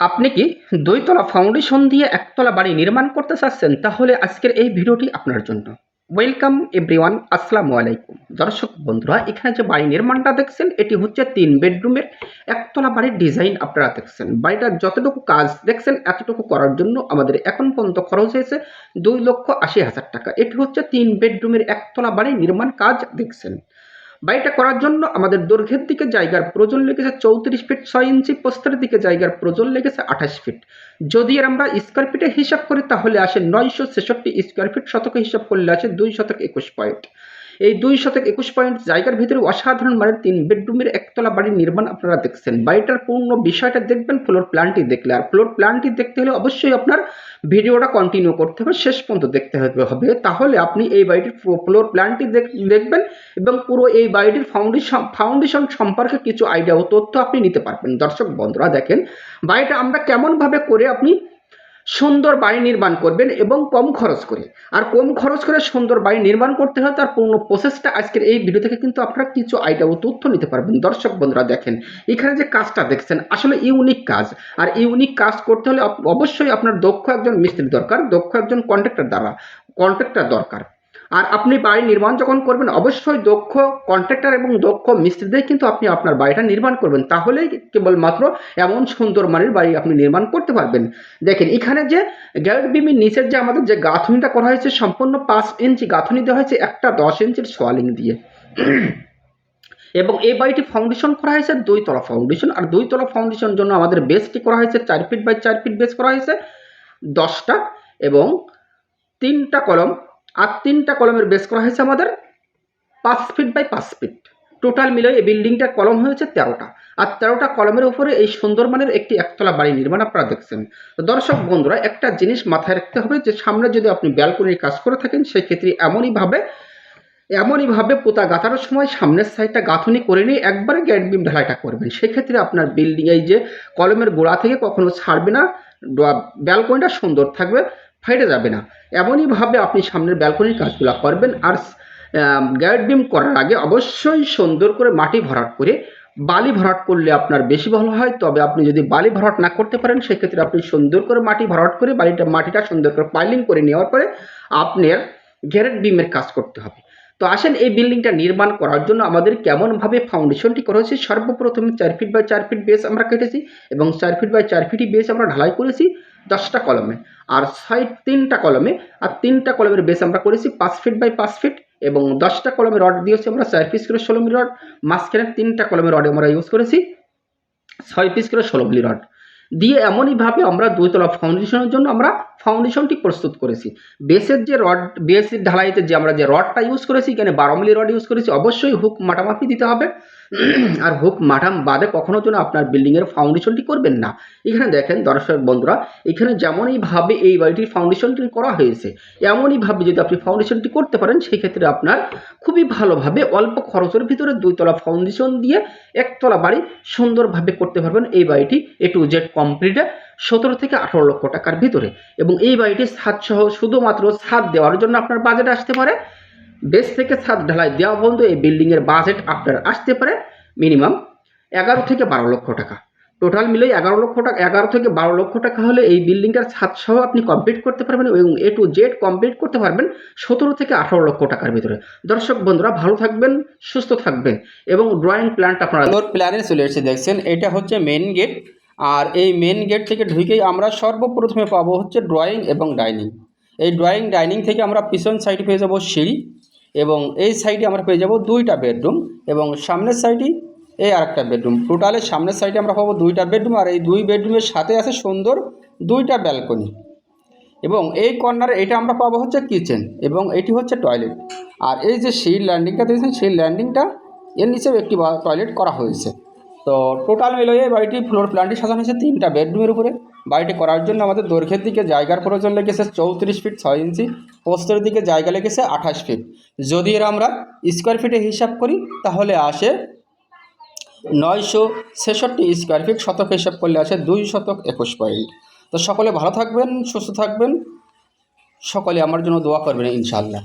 আপনি কি দুইতলা ফাউন্ডেশন দিয়ে একতলা বাড়ি নির্মাণ করতে চাচ্ছেন? তাহলে আজকের এই ভিডিওটি আপনার জন্য। ওয়েলকাম এভরিওয়ান আসসালামু আলাইকুম। দর্শক, বন্ধুরা, এখানে যে বাড়ি নির্মাণটা দেখছেন, এটি হচ্ছে তিন বেডরুমের একতলা বাড়ির ডিজাইন আপনারা দেখছেন। বাড়িটার যতটুকু কাজ দেখছেন, এতটুকু করার জন্য আমাদের এখন পর্যন্ত খরচ হয়েছে দুই লক্ষ আশি হাজার টাকা। এটি হচ্ছে তিন বেডরুমের একতলা বাড়ি নির্মাণ কাজ দেখছেন। বাড়িটা করার জন্য আমাদের দৈর্ঘ্যের দিকে জায়গার প্রয়োজন লেগেছে চৌত্রিশ ফিট ছয় ইঞ্চি প্রস্তের দিকে জায়গার প্রয়োজন লেগেছে আঠাশ ফিট যদি এর আমরা স্কোয়ার ফিটে হিসাব করি, তাহলে আসে নয়শো ছেষট্টি স্কোয়ার ফিট শতকে হিসাব করলে আসে দুই শতক একুশ পয়েন্ট এই দুই শতক একুশ পয়েন্ট জায়গার ভিতরে অসাধারণ মানের তিন বেডরুমের একতলা বাড়ির নির্মাণ আপনারা দেখছেন। বাড়িটার পূর্ণ বিষয়টা দেখবেন ফ্লোর প্ল্যানটি দেখলে। আর ফ্লোর প্ল্যানটি দেখতে হলে অবশ্যই আপনার ভিডিওটা কন্টিনিউ করতে হবে, শেষ পর্যন্ত দেখতে হবে। তাহলে আপনি এই বাড়িটির ফ্লোর প্ল্যানটি দেখবেন এবং পুরো এই বাড়িটির ফাউন্ডেশন ফাউন্ডেশন সম্পর্কে কিছু আইডিয়া ও তথ্য আপনি নিতে পারবেন। দর্শক, বন্ধুরা দেখেন, বাড়িটা আমরা কেমনভাবে করে আপনি সুন্দর বাড়ি নির্মাণ করবেন এবং কম খরচ করে। আর কম খরচ করে সুন্দর বাড়ি নির্মাণ করতে হয় তার পূর্ণ প্রসেসটা আজকের এই ভিডিও থেকে কিন্তু আপনারা কিছু আইডিয়া ও তথ্য নিতে পারবেন। দর্শক বন্ধুরা, দেখেন, এখানে যে কাজটা দেখছেন, আসলে ইউনিক কাজ। আর ইউনিক কাজ করতে হলে অবশ্যই আপনার দক্ষ একজন মিস্ত্রি দরকার, দক্ষ একজন কন্ট্রাক্টর দ্বারা কন্ট্রাক্টর দরকার। আর আপনি বাড়ি নির্মাণ যখন করবেন, অবশ্যই দক্ষ কন্ট্রাক্টর এবং দক্ষ মিস্ত্রিদের কিন্তু আপনি আপনার বাড়িটা নির্মাণ করবেন। তাহলেই কেবলমাত্র এমন সুন্দর মানের বাড়ি আপনি নির্মাণ করতে পারবেন। দেখেন, এখানে যে গ্যারেট বিমের নিচের যে আমাদের যে গাঁথনিটা করা হয়েছে, সম্পূর্ণ পাঁচ ইঞ্চি গাঁথনি দেওয়া হয়েছে, একটা দশ ইঞ্চির সোয়ালিং দিয়ে। এবং এই বাড়িটি ফাউন্ডেশন করা হয়েছে দুই তলা ফাউন্ডেশন আর দুই তলা ফাউন্ডেশন জন্য আমাদের বেসটি করা হয়েছে, চার ফিট বাই চার ফিট বেস করা হয়েছে, দশটা এবং তিনটা কলম। আর তিনটা কলমের বেস করা হয়েছে আমাদের পাঁচ ফিট বাই পাঁচ ফিট। টোটাল মিলে এই বিল্ডিংটা কলম হয়েছে তেরোটা। আর তেরোটা কলমের উপরে এই সুন্দর মানের একটি একতলা বাড়ি নির্মাণ আপনারা দেখছেন। দর্শক বন্ধুরা, একটা জিনিস মাথায় রাখতে হবে যে সামনে যদি আপনি ব্যালকনির কাজ করে থাকেন সেই ক্ষেত্রে এমনইভাবে এমনইভাবে পোতা গাঁথানোর সময় সামনের সাইডটা গাঁথনি করে নিয়ে একবারে গ্যাট বিম ঢালাইটা করবেন। সেক্ষেত্রে আপনার বিল্ডিং এই যে কলমের গোড়া থেকে কখনো ছাড়বে না ব্যালকনিটা সুন্দর থাকবে। ফেটে যাবে না। এমনইভাবে আপনি সামনের ব্যালকনির কাজগুলো করবেন আর গ্যারেট বিম করার আগে অবশ্যই সুন্দর করে মাটি ভরাট করে বালি ভরাট করলে আপনার বেশি ভালো হয়। তবে আপনি যদি বালি ভরাট না করতে পারেন, সেক্ষেত্রে আপনি সুন্দর করে মাটি ভরাট করে বালিটা, মাটিটা সুন্দর করে পাইলিং করে নেওয়ার পরে আপনার গ্যারেট বিমের কাজ করতে হবে। তো আসেন এই বিল্ডিংটা নির্মাণ করার জন্য আমাদের কেমনভাবে ফাউন্ডেশনটি করা হয়েছে, সর্বপ্রথমে চার ফিট বাই চার ফিট বেস আমরা কেটেছি এবং চার ফিট বাই চার ফিটই বেস আমরা ঢালাই করেছি। দশটা কলমে, আর সাইড তিনটা কলমে, আর তিনটা কলমের বেস আমরা করেছি পাঁচ ফিট বাই পাঁচ ফিট এবং দশটা কলমে রড দিয়েছি আমরা চার পিস করে ষোলো মিলি রড মাঝখানে তিনটা কলমের রড আমরা ইউজ করেছি ছয় পিস করে ষোলো মিলি রড দিয়ে এমনইভাবে আমরা দুইতলা ফাউন্ডেশনের জন্য আমরা ফাউন্ডেশনটি প্রস্তুত করেছি। বেসের যে রড বেসের ঢালাইতে যে আমরা যে রডটা ইউজ করেছি, এখানে বারো মিলি রড ইউজ করেছি, অবশ্যই হুক মাটামাপি দিতে হবে। আর হুক মাটাম বাদে কখনো যেন আপনার বিল্ডিংয়ের ফাউন্ডেশনটি করবেন না। এখানে দেখেন দর্শক বন্ধুরা, এখানে যেমনইভাবে এই বাড়িটির ফাউন্ডেশনটি করা হয়েছে এমনইভাবে যদি আপনি ফাউন্ডেশনটি করতে পারেন সেই ক্ষেত্রে আপনার খুবই ভালোভাবে অল্প খরচের ভিতরে দুইতলা ফাউন্ডেশন দিয়ে একতলা বাড়ি সুন্দরভাবে করতে পারবেন এই বাড়িটি এ টু জেড কমপ্লিটে সতেরো থেকে আঠারো লক্ষ টাকার ভিতরে। এবং এই বাড়িটি ছাদ সহ শুধুমাত্র ছাদ দেওয়ার জন্য আপনার বাজেট আসতে পারে। বেস থেকে ছাদ ঢালাই দেওয়া বন্ধু, এই বিল্ডিংয়ের বাজেট আপনার আসতে পারে মিনিমাম এগারো থেকে বারো লক্ষ টাকা। টোটাল মিলে এগারো লক্ষ টাকা, এগারো থেকে বারো লক্ষ টাকা হলে এই বিল্ডিংটার ছাদ সহ আপনি কমপ্লিট করতে পারবেন এবং এ টু জেড কমপ্লিট করতে পারবেন সতেরো থেকে আঠারো লক্ষ টাকার ভিতরে। দর্শক বন্ধুরা, ভালো থাকবেন, সুস্থ থাকবেন এবং ড্রয়িং প্ল্যানটা আপনারা প্ল্যানে চলে এসেছে, দেখছেন? এটা হচ্ছে মেন গেট আর এই মেন গেট থেকে ঢুকেই আমরা সর্বপ্রথমে পাবো হচ্ছে ড্রয়িং এবং ডাইনিং এই ড্রয়িং ডাইনিং থেকে আমরা পিছন সাইডে পেয়ে যাব সিঁড়ি। এবং এই সাইডে আমরা পেয়ে যাব দুইটা বেডরুম এবং সামনের সাইডে এই আরেকটা বেডরুম টোটালের সামনের সাইডে আমরা পাবো দুইটা বেডরুম আর এই দুই বেডরুমের সাথে আছে সুন্দর দুইটা ব্যালকনি এবং এই কর্নারে এটা আমরা পাবো হচ্ছে কিচেন এবং এটি হচ্ছে টয়লেট আর এই যে সেই ল্যান্ডিংটা দিয়েছেন সেই ল্যান্ডিংটা এর নিচেও একটি টয়লেট করা হয়েছে। তো টোটাল মিলিয়ে বাড়িটি ফ্লোর প্ল্যানটি সাজানো হয়েছে তিনটা বেডরুমের উপরে। বাড়িটি করার জন্য আমাদের দৈর্ঘ্যের দিকে জায়গার প্রয়োজন লেগেছে চৌত্রিশ ফিট ছয় ইঞ্চি, পোস্তের দিকে জায়গা লেগেছে আঠাশ ফিট যদি এর আমরা স্কোয়ার ফিটে হিসাব করি, তাহলে আসে নয়শো ছেষট্টি স্কোয়ার ফিট শতক হিসাব করলে আসে দুই শতক একুশ পয়েন্ট তো সকলে ভালো থাকবেন, সুস্থ থাকবেন। সকলে আমার জন্য দোয়া করবেন ইনশাআল্লাহ।